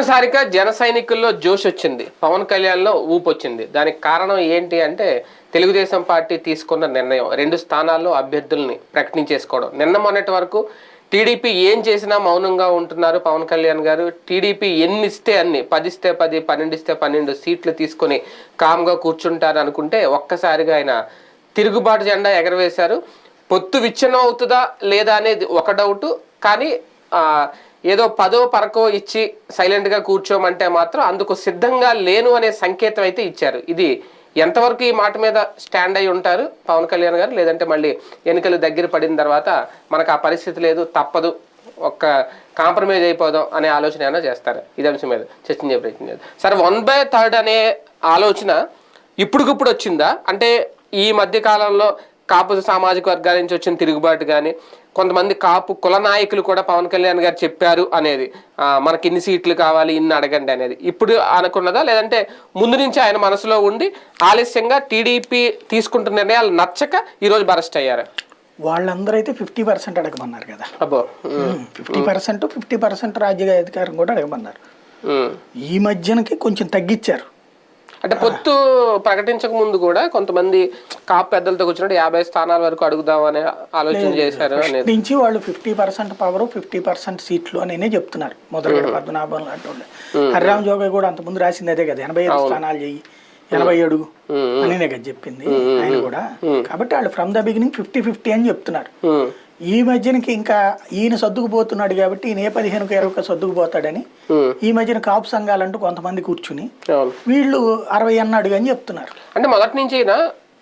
ఒక్కసారిగా జన సైనికుల్లో జోష్ వచ్చింది. పవన్ కళ్యాణ్లో ఊపు వచ్చింది. దానికి కారణం ఏంటి అంటే తెలుగుదేశం పార్టీ తీసుకున్న నిర్ణయం. రెండు స్థానాల్లో అభ్యర్థుల్ని ప్రకటించేసుకోవడం. నిన్న మొన్నటి వరకు టీడీపీ ఏం చేసినా మౌనంగా ఉంటున్నారు పవన్ కళ్యాణ్ గారు. టీడీపీ ఎన్ని ఇస్తే అన్ని పది ఇస్తే పది పన్నెండు ఇస్తే పన్నెండు సీట్లు తీసుకొని కామ్గా కూర్చుంటారు అనుకుంటే ఒక్కసారిగా ఆయన తిరుగుబాటు జెండా ఎగరవేశారు. పొత్తు విచ్ఛిన్నం అవుతుందా లేదా అనేది ఒక డౌట్. కానీ ఏదో పదో పరకో ఇచ్చి సైలెంట్గా కూర్చోమంటే మాత్రం అందుకు సిద్ధంగా లేను అనే సంకేతం అయితే ఇచ్చారు. ఇది ఎంతవరకు ఈ మాట మీద స్టాండ్ అయి ఉంటారు పవన్ కళ్యాణ్ గారు? లేదంటే మళ్ళీ ఎన్నికలు దగ్గర పడిన తర్వాత మనకు ఆ పరిస్థితి లేదు తప్పదు ఒక్క కాంప్రమైజ్ అయిపోదాం అనే ఆలోచన ఏమైనా చేస్తారు? ఇది అంశం మీద చర్చించే ప్రయత్నం చేద్దాం. సరే వన్ బై థర్డ్ అనే ఆలోచన ఇప్పుడుకిప్పుడు వచ్చిందా? అంటే ఈ మధ్య కాలంలో కాపు సామాజిక వర్గాల నుంచి వచ్చిన తిరుగుబాటు కానీ కొంతమంది కాపు కుల నాయకులు కూడా పవన్ కళ్యాణ్ గారు చెప్పారు అనేది. మనకి ఇన్ని సీట్లు కావాలి ఇన్ని అడగండి అనేది. ఇప్పుడు అనుకున్నదా? లేదంటే ముందు నుంచి ఆయన మనసులో ఉండి ఆలస్యంగా టీడీపీ తీసుకుంటున్న నిర్ణయాలు నచ్చక ఈరోజు బరస్ట్ అయ్యారు. వాళ్ళందరూ అయితే ఫిఫ్టీ పర్సెంట్ అడగమన్నారు కదా. అబ్బో ఫిఫ్టీ పర్సెంట్ ఫిఫ్టీ పర్సెంట్ రాజ్య అధికారం కూడా అడగమన్నారు. ఈ మధ్యనకి కొంచెం తగ్గించారు. అంటే పొత్తు ప్రకటించక ముందు కూడా కొంతమంది కాపు పెద్దలతో కూర్చున్నట్టు యాభై స్థానాల వరకు అడుగుదాం అనే ఆలోచన చేశారు అనేది. నుంచి వాళ్ళు fifty percent power fifty percent సీట్లు అని చెప్తున్నారు మొదలగడ పద్మనాభం లాంటి వాళ్ళు. హరిరామ్ జోగయ్య కూడా అంతకుముందు రాసింది అదే కదా ఎనభై ఐదు స్థానాలు చెయ్యి ఎనభై అడుగు అనినే కదా చెప్పింది ఆయన కూడా. కాబట్టి వాళ్ళు from the beginning fifty fifty అని చెప్తున్నారు. ఈ మధ్యనకి ఇంకా ఈయన సర్దుకుపోతున్నాడు కాబట్టి ఈయన ఏ పదిహేనుకు ఇరవై సర్దుకుపోతాడని ఈ మధ్యన కాపు సంఘాలంటూ కొంతమంది కూర్చుని వీళ్ళు అరవై అన్నాడు అని చెప్తున్నారు. అంటే మొదటి నుంచి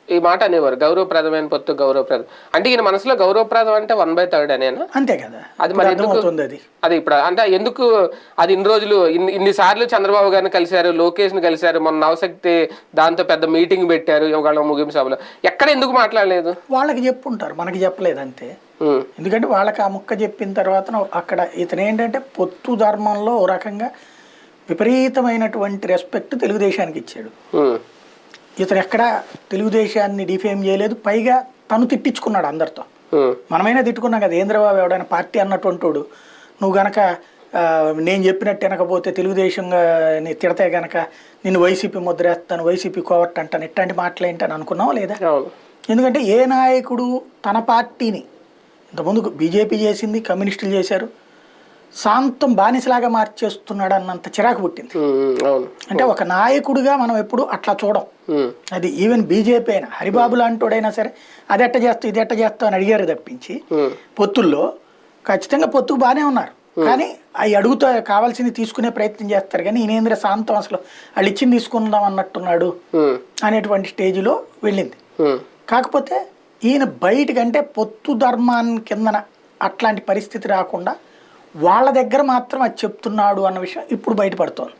ఈ మాట అనేవారు గౌరవప్రదమైన పొత్తు గౌరవప్రదం. అంటే ఈయన మనసులో గౌరవప్రదం అంటే వన్ బై థర్డ్ అనేనా? అంతే కదా. అది మరి ఎందుకు అది. అది ఇప్పుడు అంటే ఎందుకు అది ఇన్ని రోజులు ఇన్ని ఇన్ని సార్లు చంద్రబాబు గారిని కలిశారు లోకేష్ని కలిశారు మొన్న నవశక్తి దాంతో పెద్ద మీటింగ్ పెట్టారు ఇవాళ ముగింపు సభలో. ఎక్కడ ఎందుకు మాట్లాడలేదు? వాళ్ళకి చెప్పుంటారు మనకి చెప్పలేదు అంతే. ఎందుకంటే వాళ్ళకి ఆ ముక్క చెప్పిన తర్వాత అక్కడ ఇతను ఏంటంటే పొత్తు ధర్మంలో ఓ రకంగా విపరీతమైనటువంటి రెస్పెక్ట్ తెలుగుదేశానికి ఇచ్చాడు. ఉమ్, ఇతను ఎక్కడ తెలుగుదేశాన్ని డిఫేమ్ చేయలేదు పైగా తను తిట్టించుకున్నాడు అందరితో. ఉమ్, మనమైనా తిట్టుకున్నాం కదా ఏంద్రబాబు ఎవడైనా పార్టీ అన్నటువంటి వాడు నువ్వు గనక నేను చెప్పినట్టు వినకపోతే తెలుగుదేశంగా తిడతే గనక నేను వైసీపీ ముద్రేస్తాను వైసీపీ కోవట్ అంటాను ఇట్లాంటి మాటలు ఏంటని అనుకున్నావా లేదా? ఎందుకంటే ఏ నాయకుడు తన పార్టీని ఇంతకుముందు బీజేపీ చేసింది కమ్యూనిస్టులు చేశారు. శాంతం బానిసలాగా మార్చేస్తున్నాడు అన్నంత చిరాకు పుట్టింది. అంటే ఒక నాయకుడిగా మనం ఎప్పుడు అట్లా చూడం. అది ఈవెన్ బీజేపీ అయినా హరిబాబు లాంటోడైనా సరే అది ఎట్ట చేస్తావు ఇది ఎట్ట చేస్తావు అని అడిగారు తప్పించి పొత్తుల్లో ఖచ్చితంగా పొత్తుకు బాగానే ఉన్నారు. కానీ అవి అడుగుతా కావాల్సింది తీసుకునే ప్రయత్నం చేస్తారు. కానీ ఈయనేంద్ర శాంతం అసలు వాళ్ళు ఇచ్చింది తీసుకుందాం అన్నట్టున్నాడు అనేటువంటి స్టేజ్లో వెళ్ళింది. కాకపోతే ఈయన బయటకంటే పొత్తు ధర్మాన్ని కిందన అట్లాంటి పరిస్థితి రాకుండా వాళ్ళ దగ్గర మాత్రం అది చెప్తున్నాడు అన్న విషయం ఇప్పుడు బయటపడుతోంది.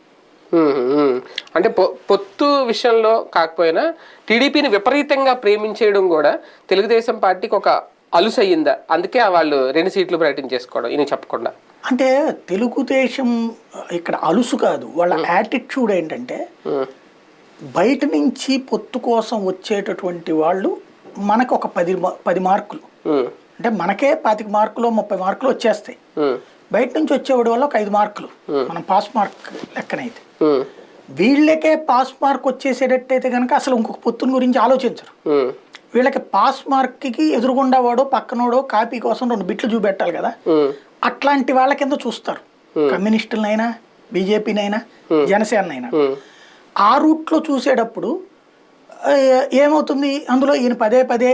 అంటే పొ- పొత్తు విషయంలో కాకపోయినా టీడీపీని విపరీతంగా ప్రేమించేయడం కూడా తెలుగుదేశం పార్టీకి ఒక అలుసు అయ్యిందా అందుకే వాళ్ళు రెండు సీట్లు ప్రకటించేసుకోవడం ఈయన చెప్పకుండా. అంటే తెలుగుదేశం ఇక్కడ అలుసు కాదు. వాళ్ళ యాటిట్యూడ్ ఏంటంటే బయట నుంచి పొత్తు కోసం వచ్చేటటువంటి వాళ్ళు మనకు ఒక పది పది మార్కులు. అంటే మనకే పాతిక మార్కులు ముప్పై మార్కులు వచ్చేస్తాయి. బయట నుంచి వచ్చేవాడి వల్ల ఒక ఐదు మార్కులు. మనం పాస్ మార్క్ లెక్కనైతే. వీళ్ళకే పాస్ మార్క్ వచ్చేసేటట్టయితే కనుక అసలు ఇంకొక పొత్తుని గురించి ఆలోచించరు. వీళ్ళకి పాస్ మార్క్కి ఎదురుగుండా వాడో పక్కనోడో కాపీ కోసం రెండు బిట్లు చూపెట్టాలి కదా. అట్లాంటి వాళ్ళ కింద చూస్తారు. కమ్యూనిస్టులనైనా బీజేపీనైనా జనసేనైనా ఆ రూట్లో చూసేటప్పుడు ఏమవుతుంది? అందులో ఈయన పదే పదే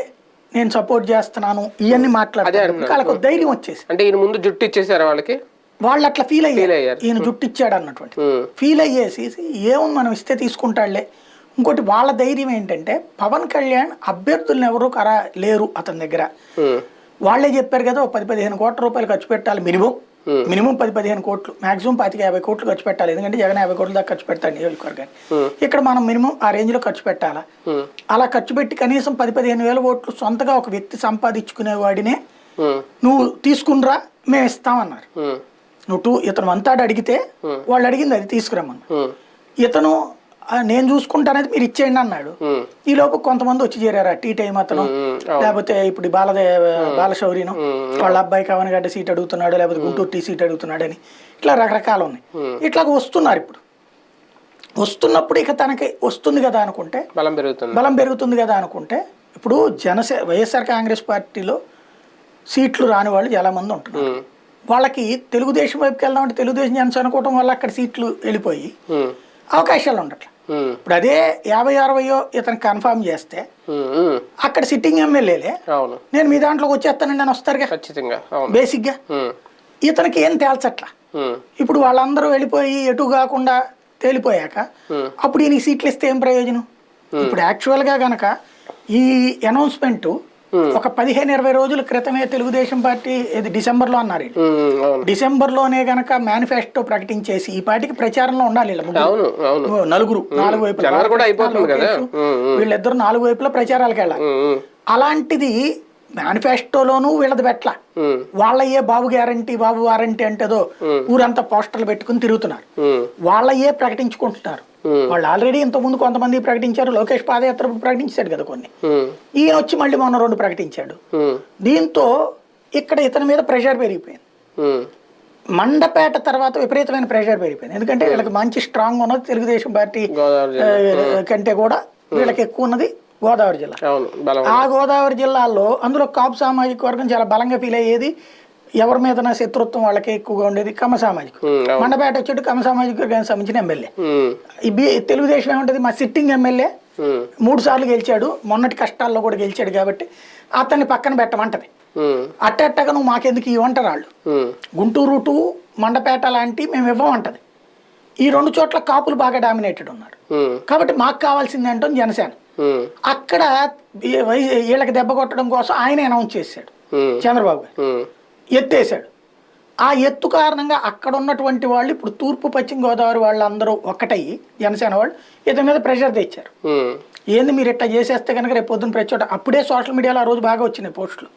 నేను సపోర్ట్ చేస్తున్నాను ఇవన్నీ మాట్లాడతారు వాళ్ళకు ధైర్యం వచ్చేసి అంటే ఈయన ముందు జుట్టు ఇచ్చేసారా వాళ్ళకి? వాళ్ళు అట్లా ఫీల్ అయ్యారు. ఈయన జుట్టు ఇచ్చాడు అన్నటువంటి. ఫీల్ అయ్యేసి ఏముంది మనం ఇస్తే తీసుకుంటాడులే. ఇంకోటి వాళ్ళ ధైర్యం ఏంటంటే పవన్ కళ్యాణ్ అభ్యర్థులను ఎవరు కరా లేరు అతని దగ్గర. ఉమ్, వాళ్ళే చెప్పారు కదా పది పదిహేను కోట్ల రూపాయలు ఖర్చు పెట్టాలి మినిమం. మినిమం పది పదిహేను కోట్లు మాక్సిమం పాతిక యాభై కోట్లు ఖర్చు పెట్టాలి. ఎందుకంటే జగన్ యాభై కోట్ల దాకా ఖర్చు పెడతాడు నియోజకవర్గాన్ని ఇక్కడ మనం మినిమం ఆ రేంజ్లో ఖర్చు పెట్టాలా? ఉమ్, అలా ఖర్చు పెట్టి కనీసం పది పదిహేను వేల ఓట్లు సొంతగా ఒక వ్యక్తి సంపాదించుకునే వాడినే నువ్వు తీసుకునిరా మేము ఇస్తామన్నారు నువ్వు టూ ఇతను అంతాడు అడిగితే వాళ్ళు అడిగింది అది తీసుకురమ్మన్నారు ఉమ్, ఇతను "ఆ, నేను చూసుకుంటానది మీరు ఇచ్చేయండి అన్నాడు. ఈ లోపు కొంతమంది వచ్చి చేరారు టీ టైం అతను. లేకపోతే ఇప్పుడు బాలదే బాలశౌరిను వాళ్ళ అబ్బాయి కవనగడ్డ సీట్ అడుగుతున్నాడు లేకపోతే గుంటూరు టీ సీట్ అడుగుతున్నాడు అని ఇట్లా రకరకాలు ఉన్నాయి. ఇట్లా వస్తున్నారు ఇప్పుడు. వస్తున్నప్పుడు ఇక తనకి వస్తుంది కదా అనుకుంటే బలం పెరుగుతుంది. బలం పెరుగుతుంది కదా అనుకుంటే ఇప్పుడు జనసే వైఎస్ఆర్ కాంగ్రెస్ పార్టీలో సీట్లు రాని వాళ్ళు చాలా మంది ఉంటున్నారు. వాళ్ళకి తెలుగుదేశం వైపుకి వెళ్దామంటే తెలుగుదేశం జనసేన అనుకోవడం వల్ల అక్కడ సీట్లు వెళ్ళిపోయి అవకాశాలు ఉండట్ల. ఇప్పుడు అదే యాభై అరవయో ఇతను కన్ఫర్మ్ చేస్తే అక్కడ సిట్టింగ్ ఎమ్మెల్యేలే. నేను మీ దాంట్లోకి వచ్చేస్తానండి అని వస్తారుగా? ఖచ్చితంగా బేసిక్గా. ఉమ్, ఇతనికి ఏం తేల్చట్లా? ఇప్పుడు వాళ్ళందరూ వెళ్ళిపోయి ఎటు కాకుండా తేలిపోయాక. అప్పుడు ఈయన సీట్లు ఇస్తే ఏం ప్రయోజనం? ఇప్పుడు యాక్చువల్గా గనక ఈ అనౌన్స్మెంట్ ఒక పదిహేను ఇరవై రోజుల క్రితమే తెలుగుదేశం పార్టీ ఇది డిసెంబర్లో అన్నారు వీళ్ళు. ఉమ్, అవును. డిసెంబర్లోనే గనక మేనిఫెస్టో ప్రకటించేసి ఈ పార్టీకి ప్రచారంలో ఉండాలి నలుగురు నాలుగు వైపులా. వీళ్ళిద్దరు నాలుగు వైపులా ప్రచారాలకు వెళ్ళాలి. అలాంటిది మేనిఫెస్టోలోనూ వీళ్ళది పెట్టల. ఉమ్, వాళ్ళయ్యే బాబు గ్యారంటీ బాబు వారంటీ అంటేదో ఊరంతా పోస్టర్లు పెట్టుకుని తిరుగుతున్నారు. ఉమ్, వాళ్ళయ్యే ప్రకటించుకుంటున్నారు. వాళ్ళు ఆల్రెడీ ఇంతకుముందు కొంతమంది ప్రకటించారు లోకేష్ పాదయాత్ర ప్రకటించాడు కదా కొన్ని. ఈయన వచ్చి మళ్ళీ మొన్న రెండు ప్రకటించాడు. దీంతో ఇక్కడ ఇతని మీద ప్రెషర్ పెరిగిపోయింది. మండపేట తర్వాత విపరీతమైన ప్రెషర్ పెరిగిపోయింది. ఎందుకంటే వీళ్ళకి మంచి స్ట్రాంగ్ ఉన్నది తెలుగుదేశం పార్టీ కంటే కూడా వీళ్ళకి ఎక్కువ ఉన్నది గోదావరి జిల్లా. ఆ గోదావరి జిల్లాలో అందులో కాపు సామాజిక వర్గం చాలా బలంగా ఫీల్ అయ్యేది. ఎవరి మీద శత్రుత్వం వాళ్ళకి ఎక్కువగా ఉండేది కమ్మ సామాజిక మండపేట వచ్చేట్టు కమ్మ సామాజిక వర్గానికి సంబంధించిన ఎమ్మెల్యే. ఈ తెలుగుదేశం ఏముంటుంది? మా సిట్టింగ్ ఎమ్మెల్యే. మూడు సార్లు గెలిచాడు. మొన్నటి కష్టాల్లో కూడా గెలిచాడు కాబట్టి అతన్ని పక్కన పెట్టమంటది. అట్టట్టగా నువ్వు మాకెందుకు ఇవ్వంటారు వాళ్ళు? గుంటూరు టు మండపేట లాంటి మేము ఇవ్వమంటది. ఈ రెండు చోట్ల కాపులు బాగా డామినేటెడ్ ఉన్నారు. కాబట్టి మాకు కావాల్సింది అంటుంది జనసేన. అక్కడ ఈ వై- వీళ్ళకి దెబ్బ కొట్టడం కోసం ఆయన అనౌన్స్ చేశాడు. ఉమ్, చంద్రబాబు గారు. ఉమ్, ఎత్తేసాడు ఆ ఎత్తు కారణంగా అక్కడ ఉన్నటువంటి వాళ్ళు ఇప్పుడు తూర్పు పశ్చిమ గోదావరి వాళ్ళందరూ ఒక్కటయ్యి జనసేన వాళ్ళు ఇతని మీద ప్రెషర్ తెచ్చారు. ఏంది మీరు ఇట్లా చేసేస్తే కనుక రేపు పొద్దున్న ప్రతి చోట అప్పుడే సోషల్ మీడియాలో ఆ రోజు బాగా వచ్చినాయి పోస్టులు.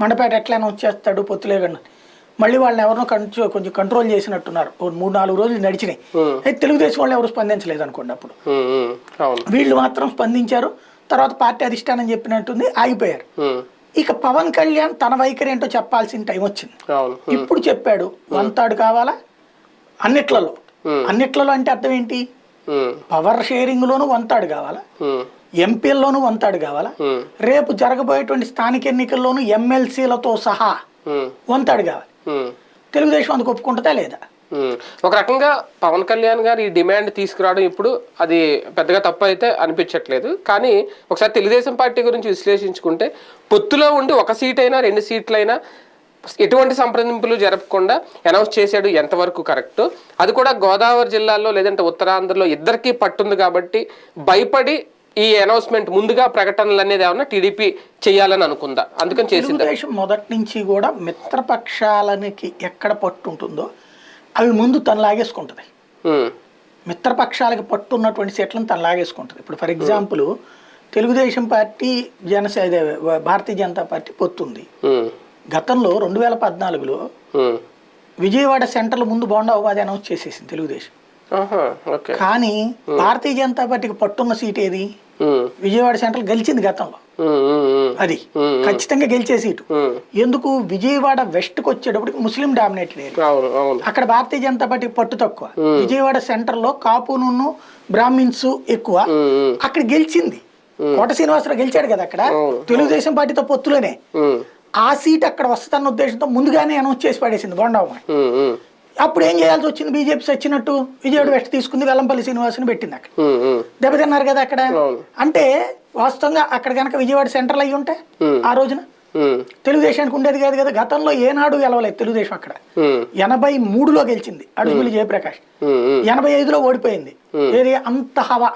మండపేట ఎట్లా అనౌన్స్ చేస్తాడు పొత్తులేగండి మళ్ళీ వాళ్ళని ఎవరినో కంట్రో కొంచెం కంట్రోల్ చేసినట్టున్నారు. ఓ మూడు నాలుగు రోజులు నడిచినాయి. అయితే తెలుగుదేశం వాళ్ళు ఎవరు స్పందించలేదు అనుకోండి అప్పుడు వీళ్ళు మాత్రం స్పందించారు. తర్వాత పార్టీ అధిష్టానం చెప్పినట్టుంది ఆగిపోయారు. ఇక పవన్ కళ్యాణ్ తన వైఖరి ఏంటో చెప్పాల్సిన టైం వచ్చింది. ఇప్పుడు చెప్పాడు వంతాడు కావాలా? అన్నిట్లలో. అన్నిట్లలో అంటే అర్థం ఏంటి? పవర్ షేరింగ్ లోను వంతాడు కావాలా? ఉమ్, ఎంపీల్లోనూ వంతాడు కావాలా? ఉమ్, రేపు జరగబోయేటువంటి స్థానిక ఎన్నికల్లోనూ ఎమ్మెల్సీలతో సహా ఉమ్, వంతాడు కావాలి. తెలుగుదేశం అందుకు ఒప్పుకుంటుందా లేదా? ఉమ్. ఒక రకంగా పవన్ కళ్యాణ్ గారు ఈ డిమాండ్ తీసుకురావడం ఇప్పుడు అది పెద్దగా తప్పు అయితే అనిపించట్లేదు. కానీ ఒకసారి తెలుగుదేశం పార్టీ గురించి విశ్లేషించుకుంటే పొత్తులో ఉండి ఒక సీట్ అయినా రెండు సీట్లైనా ఎటువంటి సంప్రదింపులు జరపకుండా అనౌన్స్ చేశాడు ఎంతవరకు కరెక్ట్? అది కూడా గోదావరి జిల్లాలో లేదంటే ఉత్తరాంధ్రలో ఇద్దరికీ పట్టుంది కాబట్టి భయపడి ఈ అనౌన్స్మెంట్ ముందుగా ప్రకటనలు అనేది ఏమన్నా టీడీపీ చేయాలని అనుకుందా? అందుకని చేసిందా? తెలుగుదేశం మొదటి నుంచి కూడా మిత్రపక్షాలనికి ఎక్కడ పట్టు ఉంటుందో అవి ముందు తను లాగేసుకుంటుంది. మిత్రపక్షాలకు పట్టు ఉన్నటువంటి సీట్లను తను లాగేసుకుంటుంది. ఇప్పుడు for example Telugu Desam party Janasena Bharatiya Janata party పొత్తుంది. గతంలో రెండు వేల పద్నాలుగులో. విజయవాడ సెంటర్ల ముందు బోండా ఉపాధి అనౌన్స్ చేసేసింది తెలుగుదేశం. కానీ భారతీయ జనతా పార్టీకి పట్టున్న సీట్ ఏది? విజయవాడ సెంట్రల్ గెలిచింది గతంలో. అది. ఖచ్చితంగా గెలిచే సీటు ఎందుకు? విజయవాడ వెస్ట్కి వచ్చేటప్పటికి ముస్లిం అవును అవును. అక్కడ భారతీయ జనతా పార్టీ పట్టు తక్కువ. విజయవాడ సెంటర్లో కాపును బ్రాహ్మిన్స్ ఎక్కువ. అక్కడ గెలిచింది. కోట శ్రీనివాసరావు గెలిచాడు కదా అక్కడ. తెలుగుదేశం పార్టీతో పొత్తులోనే. ఆ సీట్ అక్కడ వస్తుందన్న ఉద్దేశంతో ముందుగానే అనౌన్స్ చేసి పడేసింది బొండమ్మ అప్పుడు ఏం చేయాల్సి వచ్చింది? బీజేపీ వచ్చినట్టు విజయవాడ వెస్ట్ తీసుకుంది వెల్లంపల్లి శ్రీనివాసుని పెట్టింది అక్కడ. దెబ్బతిన్నారు కదా అక్కడ. అంటే వాస్తవంగా అక్కడ కనుక విజయవాడ సెంట్రల్ అయ్యి ఉంటే. ఆ రోజున? తెలుగుదేశానికి ఉండేది కాదు కదా. గతంలో ఏనాడు గెలవలేదు తెలుగుదేశం అక్కడ. ఎనభై మూడులో గెలిచింది అడుగులు జయప్రకాష్. ఎనభై ఐదులో ఓడిపోయింది. ఏది? అంత హవా.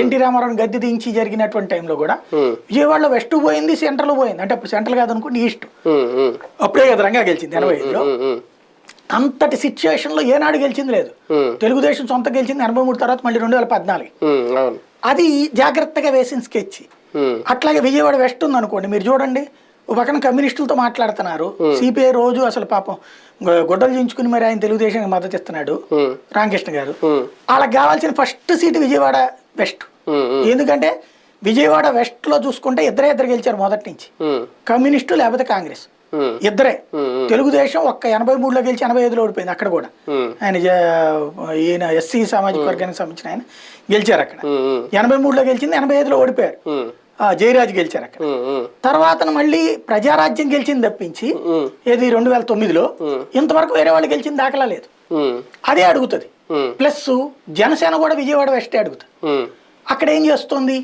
ఎన్టీ రామారావు గద్దె దించి జరిగినటువంటి టైంలో కూడా విజయవాడలో వెస్ట్ పోయింది సెంట్రల్ పోయింది. అంటే అప్పుడు సెంట్రల్ కాదనుకోండి ఈస్ట్. అప్పుడే కదా రంగా గెలిచింది ఎనభై ఐదులో. అంతటి సిచ్యువేషన్లో ఏనాడు గెలిచింది లేదు. తెలుగుదేశం సొంత గెలిచింది ఎనభై మూడు తర్వాత మళ్ళీ రెండు వేల పద్నాలుగు. అది జాగ్రత్తగా వేసిన స్కెచ్ అట్లాగే విజయవాడ వెస్ట్ ఉంది అనుకోండి మీరు చూడండి పక్కన కమ్యూనిస్టులతో మాట్లాడుతున్నారు. సిపిఐ రోజు అసలు పాపం గొడ్డలు చించుకుని మరి ఆయన తెలుగుదేశానికి మద్దతు ఇస్తున్నాడు రామకృష్ణ గారు. వాళ్ళకి కావాల్సిన ఫస్ట్ సీటు విజయవాడ వెస్ట్. ఎందుకంటే విజయవాడ వెస్ట్లో చూసుకుంటే ఇద్దరే ఇద్దరు గెలిచారు మొదటి నుంచి. కమ్యూనిస్టు లేకపోతే కాంగ్రెస్. ఇద్దరే. ఉమ్, ఉమ్, తెలుగుదేశం ఒక్క ఎనభై మూడులో గెలిచి ఎనభై ఐదులో ఓడిపోయింది అక్కడ కూడా. ఆయన ఈయన ఎస్సీ సామాజిక వర్గానికి సంబంధించిన ఆయన గెలిచారు అక్కడ. ఎనభై మూడులో గెలిచింది ఎనభై ఐదులో ఓడిపోయారు. జయరాజు గెలిచారు అక్కడ. తర్వాత మళ్ళీ ప్రజారాజ్యం గెలిచింది తప్పించి ఏది రెండు వేల తొమ్మిదిలో. ఇంతవరకు వేరే వాళ్ళు గెలిచింది దాఖలా లేదు. అదే అడుగుతుంది. ప్లస్ జనసేన కూడా విజయవాడ వెస్టే అడుగుతుంది. అక్కడ ఏం చేస్తుంది?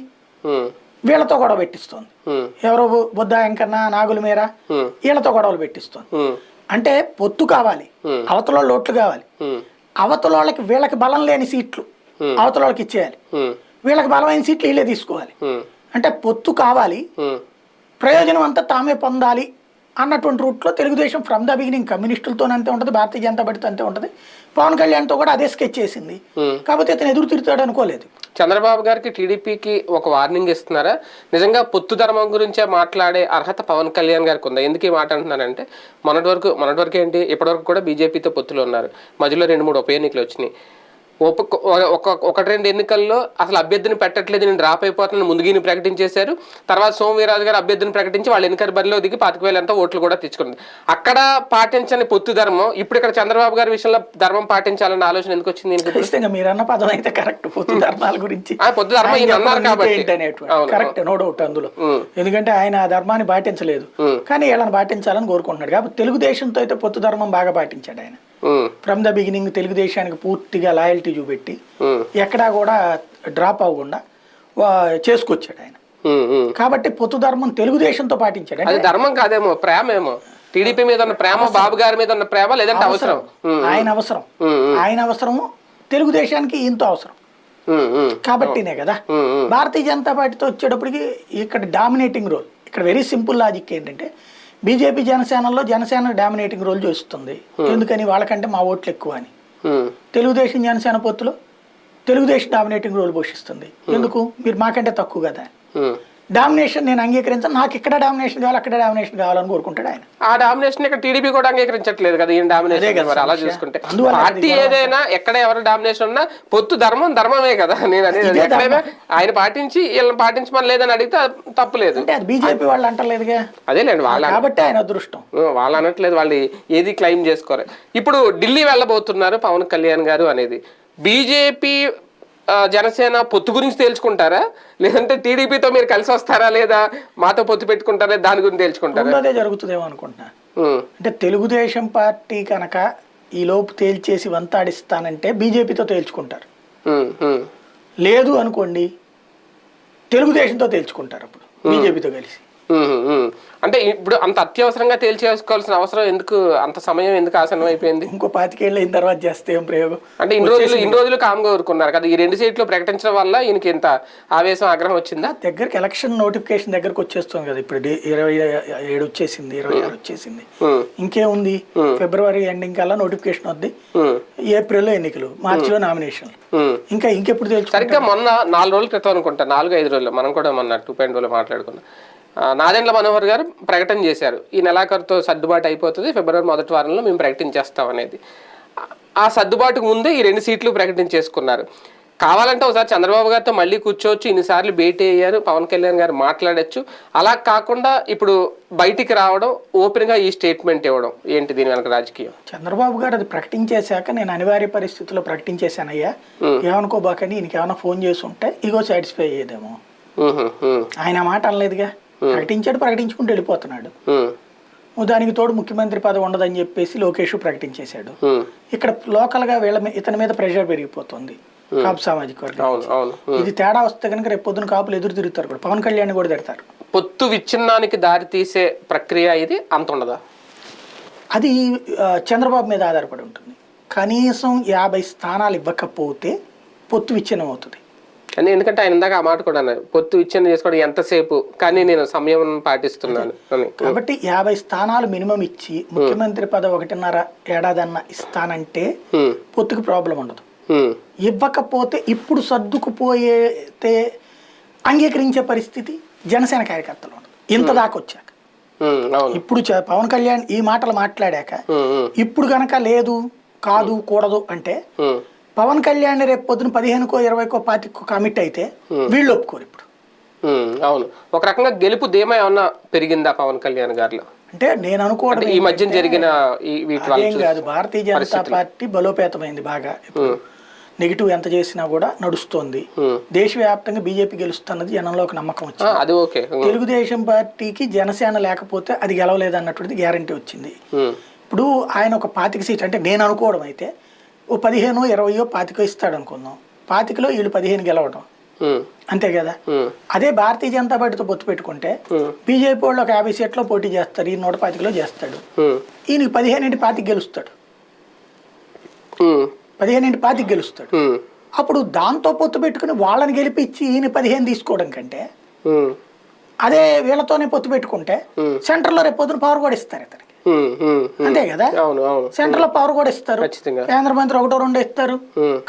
వీళ్ళతో గొడవ పెట్టిస్తుంది. ఎవరో బుద్ధ వెంకన్న నాగుల మీర? వీళ్ళతో గొడవలు పెట్టిస్తుంది. అంటే పొత్తు కావాలి. అవతల ఓట్లు కావాలి. అవతల వాళ్ళకి వీళ్ళకి బలం లేని సీట్లు. అవతల వాళ్ళకి ఇచ్చేయాలి. వీళ్ళకి బలమైన సీట్లు వీళ్ళే తీసుకోవాలి. అంటే పొత్తు కావాలి. ప్రయోజనం అంతా తామే పొందాలి అన్నటువంటి రూట్లో తెలుగుదేశం ఫ్రమ్ ద బిగినింగ్ కమ్యూనిస్టులతో అంతే ఉంటుంది భారతీయ జనతా పార్టీతో అంతే ఉంటుంది. పవన్ కళ్యాణ్తో కూడా అదే స్కెచ్ చేసింది. కాకపోతే ఇతను ఎదురు తిరుగుతాడు అనుకోలేదు. చంద్రబాబు గారికి టీడీపీకి ఒక వార్నింగ్ ఇస్తున్నారా? నిజంగా పొత్తు ధర్మం గురించే మాట్లాడే అర్హత పవన్ కళ్యాణ్ గారికి ఉందా? ఎందుకు ఈ మాట అంటున్నానంటే మొన్నటి వరకు మొన్నటి వరకు ఏంటి ఇప్పటివరకు కూడా బీజేపీతో పొత్తులు ఉన్నారు. మధ్యలో రెండు మూడు ఉప ఎన్నికలు వచ్చినాయి. ఒక ఒకటి రెండు ఎన్నికల్లో అసలు అభ్యర్థిని పెట్టట్లేదు నేను డ్రాప్ అయిపోతున్నాను ముందుగిని ప్రకటించేశారు. తర్వాత సోమవీరాజు గారు అభ్యర్థిని ప్రకటించి వాళ్ళు ఎన్నికల బరిలో దిగి పాతిక వేల ఎంత ఓట్లు కూడా తెచ్చుకుంది అక్కడ పాటించని పొత్తు ధర్మం ఇప్పుడు ఇక్కడ చంద్రబాబు గారి విషయంలో ధర్మం పాటించాలన్న ఆలోచన ఎందుకు వచ్చింది దీనికి ఇప్పుడు? ఖచ్చితంగా మీరు అన్న పదం అయితే కరెక్ట్ పొత్తు ధర్మాల గురించి. పొత్తు ధర్మం ఈయన అన్నారు కాబట్టి. కరెక్ట్ నో డౌట్ అందులో. ఎందుకంటే ఆయన ఆ ధర్మాన్ని పాటించలేదు. కానీ వీళ్ళని పాటించాలని కోరుకుంటున్నాడు. కాబట్టి తెలుగుదేశంతో అయితే పొత్తు ధర్మం బాగా పాటించాడు ఆయన. ఫ్రమ్ ద బిగినింగ్ తెలుగుదేశానికి పూర్తిగా లాయల్టీ చూపెట్టి ఉమ్, ఎక్కడా కూడా డ్రాప్ అవ్వకుండా చేసుకొచ్చాడు ఆయన. ఉమ్. కాబట్టి పొత్తు ధర్మం తెలుగుదేశంతో పాటించాడు. అది ధర్మం కాదేమో ప్రేమ ఏమో. టీడీపీ మీద ఉన్న ప్రేమ బాబు గారి మీద ఉన్న ప్రేమ లేదంటే అవసరం. ఆయన అవసరం. ఆయన అవసరము తెలుగుదేశానికి ఇంతో అవసరం. కాబట్టినే కదా. భారతీయ జనతా పార్టీతో వచ్చేటప్పటికి ఇక్కడ డామినేటింగ్ రోల్ ఇక్కడ వెరీ సింపుల్ లాజిక్ ఏంటంటే బీజేపీ జనసేనలో జనసేన డామినేటింగ్ రోల్ చూస్తుంది. ఎందుకని వాళ్ళకంటే మా ఓట్లు ఎక్కువ అని. ఉమ్, తెలుగుదేశం జనసేన పొత్తులో తెలుగుదేశం డామినేటింగ్ రోల్ పోషిస్తుంది. ఎందుకు? మీరు మాకంటే తక్కువ కదా. డామినేషన్ నేను అంగీకరించాను. నాకు ఇక్కడ డామినేషన్ కావాలి అక్కడ డామినేషన్ కావాలని కోరుకుంటాడు ఆయన. ఆ డామినేషన్ ఇక్కడ టీడీపీ కూడా అంగీకరించట్లేదు కదా ఈయన డామినేషన్ మరి అలా. చూసుకుంటే. పార్టీ ఏదైనా ఎక్కడ ఎవరు డామినేషన్ ఉన్నా పొత్తు ధర్మం ధర్మమే కదా. నేను అనేది ఎక్కడైనా ఆయన పాటించి వీళ్ళని పాటించమని లేదని అడిగితే తప్పు లేదు. అంటే అది బీజేపీ వాళ్ళు అంటలేదుగా? అదేలేండి వాళ్ళ కాబట్టి ఆయన అదృష్టం. వాళ్ళు అనట్లేదు వాళ్ళు ఏది క్లెయిమ్ చేసుకోరు. ఇప్పుడు ఢిల్లీ వెళ్ళబోతున్నారు పవన్ కళ్యాణ్ గారు అనేది. బీజేపీ జనసేన పొత్తు గురించి తేల్చుకుంటారా? లేదంటే టీడీపీతో మీరు కలిసి వస్తారా లేదా? మాతో పొత్తు పెట్టుకుంటారా? దాని గురించి తేల్చుకుంటారా? రెండోదే జరుగుతుందేమో అనుకుంటున్నా. అంటే తెలుగుదేశం పార్టీ కనుక ఈ లోపు తేల్చేసి వంతాడిస్తానంటే బీజేపీతో తేల్చుకుంటారు. లేదు అనుకోండి తెలుగుదేశంతో తేల్చుకుంటారు అప్పుడు బీజేపీతో కలిసి. అంటే ఇప్పుడు అంత అత్యవసరంగా తేల్చేసుకోవాల్సిన అవసరం ఎందుకు? అంత సమయం ఎందుకు ఆసనం అయిపోయింది? ఇంకో పాతికేళ్ళు అయిన తర్వాత చేస్తే ఏం ప్రయోగం? అంటే ఇన్ని రోజులు ఇన్ని రోజులు కామ్గా ఊరుకున్నారు కదా ఈ రెండు సీట్లు ప్రకటించడం వల్ల ఈయనకి ఇంత ఆవేశం ఆగ్రహం వచ్చిందా? దగ్గరికి ఎలక్షన్ నోటిఫికేషన్ దగ్గరకు వచ్చేస్తుంది కదా ఇప్పుడు ఇరవై ఏడు వచ్చేసింది ఇరవై ఆరు వచ్చేసింది. ఇంకేముంది? ఫిబ్రవరి ఎండింగ్ కల్లా నోటిఫికేషన్ వద్ది. ఏప్రిల్లో ఎన్నికలు మార్చిలో నామినేషన్. ఇంకా ఇంకెప్పుడు తెలుసు సరిగ్గా మొన్న నాలుగు రోజుల క్రితం అనుకుంటా నాలుగు ఐదు రోజులు మనం కూడా మొన్న టూ పాయింట్ టూలో మాట్లాడుకున్నాం. నాదెండ్ల మనోహర్ గారు ప్రకటన చేశారు. ఈ నెలాఖరుతో సర్దుబాటు అయిపోతుంది. ఫిబ్రవరి మొదటి వారంలో మేము ప్రకటించేస్తాం అనేది. ఆ- సర్దుబాటుకు ముందే ఈ రెండు సీట్లు ప్రకటించేసుకున్నారు. కావాలంటే ఒకసారి చంద్రబాబు గారితో మళ్ళీ కూర్చోవచ్చు. ఇన్నిసార్లు భేటీ అయ్యారు. పవన్ కళ్యాణ్ గారు మాట్లాడొచ్చు. అలా కాకుండా ఇప్పుడు బయటికి రావడం ఓపెన్గా ఈ స్టేట్మెంట్ ఇవ్వడం ఏంటి దీని వెనక రాజకీయం? చంద్రబాబు గారు అది ప్రకటించేశాక నేను అనివార్య పరిస్థితుల్లో ప్రకటించేశానయ్యా. ఏమనుకోబాకని ఈయనకి ఏమైనా ఫోన్ చేసి ఉంటే ఇగో సాటిస్ఫై అయ్యేదేమో. ఆయన మాట అనలేదుగా. ప్రకటించాడు ప్రకటించుకుంటూ వెళ్ళిపోతున్నాడు. దానికి తోడు ముఖ్యమంత్రి పదవి ఉండదని చెప్పేసి లోకేష్ ప్రకటించేశాడు. ఇక్కడ లోకల్గా వీళ్ళ ఇతని మీద ప్రెషర్ పెరిగిపోతుంది. కాపు సామాజిక వర్గం. ఇది తేడా వస్తే కనుక రేపు పొద్దున కాపులు ఎదురు తిరుగుతారు కూడా. పవన్ కళ్యాణ్ కూడా తిడతారు. పొత్తు విచ్ఛిన్నానికి దారి తీసే ప్రక్రియ ఇది అంత ఉండదా? అది చంద్రబాబు మీద ఆధారపడి ఉంటుంది. కనీసం యాభై స్థానాలు ఇవ్వకపోతే పొత్తు విచ్ఛిన్నం అవుతుంది కానీ ఎందుకంటే ఆయన ఇందాక ఆ మాట కూడా అన్నారు పొత్తు విచ్ఛిన్నం చేసుకోవడం ఎంతసేపు? కానీ నేను సమయం పాటిస్తున్నాను అని. కాబట్టి యాభై స్థానాలు మినిమం ఇచ్చి ముఖ్యమంత్రి పదవి ఒకటిన్నర ఏడాదన్న ఇస్తానంటే పొత్తుకు ప్రాబ్లం ఉండదు. ఇవ్వకపోతే ఇప్పుడు సర్దుకుపోయేతే అంగీకరించే పరిస్థితి జనసేన కార్యకర్తలు ఉండదు. ఇంత దాకా వచ్చాక. ఇప్పుడు పవన్ కళ్యాణ్ ఈ మాటలు మాట్లాడాక ఇప్పుడు గనక లేదు కాదు కూడదు అంటే పవన్ కళ్యాణ్ రేపు పొద్దున పదిహేనుకో ఇరవైకో పాతికో కమిట్ అయితే వీళ్ళు ఒప్పుకోరు ఇప్పుడు. ఉమ్, అవును. ఒక రకంగా గెలుపు ధీమా ఏమన్నా పెరిగిందా పవన్ కళ్యాణ్ గారిలో? అంటే నేను అనుకోవడం ఈ మధ్య జరిగిన ఏం కాదు భారతీయ జనతా పార్టీ బలోపేతమైంది బాగా. ఇప్పుడు నెగిటివ్ ఎంత చేసినా కూడా నడుస్తోంది. దేశవ్యాప్తంగా బీజేపీ గెలుస్తున్నది జనంలో ఒక నమ్మకం వచ్చింది. అది ఓకే. ఉమ్, తెలుగుదేశం పార్టీకి జనసేన లేకపోతే అది గెలవలేదు అన్నటువంటిది గ్యారంటీ వచ్చింది ఇప్పుడు ఆయన ఒక పాతిక సీట్ అంటే నేను అనుకోవడం అయితే ఓ పదిహేను ఇరవయో పాతికో ఇస్తాడు అనుకుందాం పాతికలో వీళ్ళు పదిహేను గెలవడం ఉమ్, అంతే కదా? అదే భారతీయ జనతా పార్టీతో పొత్తు పెట్టుకుంటే బీజేపీ వాళ్ళు ఒక యాభై సీట్లో పోటీ చేస్తారు ఈ నూట పాతికలో చేస్తాడు. ఉమ్, ఈయనకి పదిహేను ఇంటి పాతికి గెలుస్తాడు. పదిహేను ఇంటి పాతికి గెలుస్తాడు. అప్పుడు దాంతో పొత్తు పెట్టుకుని వాళ్ళని గెలిపించి ఈయన పదిహేను తీసుకోవడం కంటే అదే వీళ్ళతోనే పొత్తు పెట్టుకుంటే. సెంటర్లో రేపు పొద్దున పవర్ కూడా ఇస్తారు ఇతనికి. అంతే కదా? అవును అవును. సెంటర్లో పవర్ కూడా ఇస్తారు. ఖచ్చితంగా. కేంద్ర మంత్రి ఒకటో రెండో ఇస్తారు.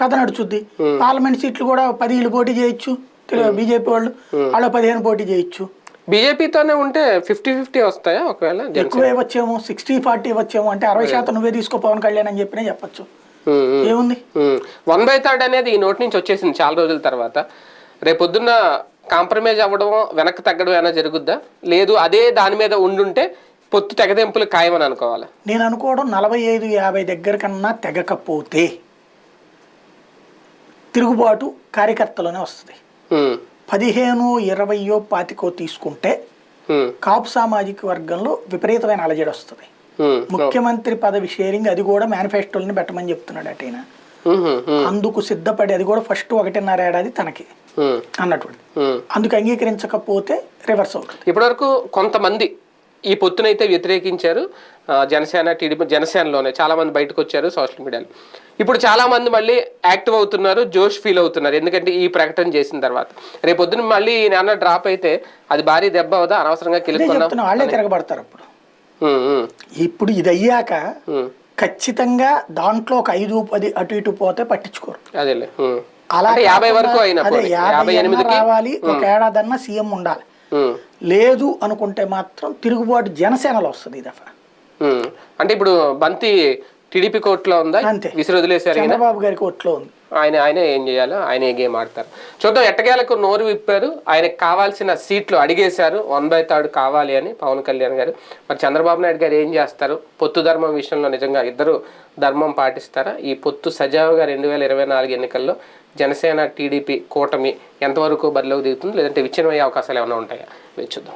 కథ నడుచుద్ది. పార్లమెంట్ సీట్లు కూడా పది ఇళ్ళు పోటీ చేయొచ్చు. బీజేపీ వాళ్ళు వాళ్ళు పదిహేను పోటీ చేయొచ్చు. బీజేపీతోనే ఉంటే ఫిఫ్టీ ఫిఫ్టీ వస్తాయా ఒకవేళ ఎక్కువ ఇవ్వచ్చేమో సిక్స్టీ ఫార్టీ ఇవ్వచ్చేమో అంటే అరవై శాతం నువ్వే తీసుకో పవన్ కళ్యాణ్ అని చెప్పినే చెప్పొచ్చు. ఏముంది? వన్ బై థర్డ్ అనేది ఈ నోటి నుంచి వచ్చేసింది చాలా రోజుల తర్వాత. రేపొద్దున్న కాంప్రమైజ్ అవ్వడం వెనక్కి తగ్గడం ఏమైనా జరుగుద్దా? లేదు అదే దాని మీద ఉండుంటే పొత్తు తెగదెంపులు ఖాయమని అనుకోవాలి. నేను అనుకోవడం నలభై ఐదు యాభై దగ్గర కన్నా తెగకపోతే తిరుగుబాటు కార్యకర్తలోనే వస్తుంది. పదిహేను ఇరవయో పాతికో తీసుకుంటే కాపు సామాజిక వర్గంలో విపరీతమైన అలజడి వస్తుంది. ముఖ్యమంత్రి పదవి షేరింగ్ అది కూడా మేనిఫెస్టోని పెట్టమని చెప్తున్నాడు అటైనా ఉమ్, అందుకు సిద్ధపడి అది కూడా ఫస్ట్ ఒకటిన్నర ఏడాది తనకి అన్నటువంటి. అందుకు అంగీకరించకపోతే రివర్స్ అవుతుంది. ఇప్పటివరకు కొంతమంది ఈ పొత్తునైతే వ్యతిరేకించారు జనసేన టీడీపీ జనసేనలోనే చాలా మంది బయటకు వచ్చారు సోషల్ మీడియాలో. ఇప్పుడు చాలా మంది మళ్ళీ యాక్టివ్ అవుతున్నారు జోష్ ఫీల్ అవుతున్నారు ఎందుకంటే ఈ ప్రకటన చేసిన తర్వాత. రేపొద్దున మళ్ళీ ఈ నాన్న డ్రాప్ అయితే అది భారీ దెబ్బ అవుదా? అనవసరంగా వాళ్ళే తిరగబడతారు అప్పుడు. ఇప్పుడు ఇది అయ్యాక. ఖచ్చితంగా దాంట్లో ఒక ఐదు పది అటు ఇటు పోతే పట్టించుకోరు. అదేలే. అలా యాభై వరకు అయినా. యాభై ఎనిమిదికి? రావాలి ఒక ఏడాదన్నా సీఎం ఉండాలి. లేదు అనుకుంటే మాత్రం తిరుగుబాటు జనసేనలో వస్తుంది ఈ దఫా. ఉమ్. అంటే ఇప్పుడు బంతి టీడీపీ కోర్టులో ఉందా? అంతే. విసిరి వదిలేశారు? చంద్రబాబు గారికి ఒట్లో ఉంది. ఆయన ఆయన ఏం చేయాలో? ఆయన ఏ గేమ్ ఆడతారు. చూద్దాం ఎట్టకేలకు నోరు విప్పారు. ఆయనకు కావాల్సిన సీట్లు అడిగేశారు. వన్ బై థర్డ్ కావాలి అని పవన్ కళ్యాణ్ గారు. మరి చంద్రబాబు నాయుడు గారు ఏం చేస్తారు? పొత్తు ధర్మం విషయంలో నిజంగా ఇద్దరు ధర్మం పాటిస్తారా? ఈ పొత్తు సజావుగా రెండు వేల ఇరవై నాలుగు ఎన్నికల్లో జనసేన టీడీపీ కూటమి ఎంతవరకు బరిలోకి దిగుతుంది? లేదంటే విచ్ఛిన్నమయ్యే అవకాశాలు ఏమైనా ఉంటాయా? వేచి చూద్దాం.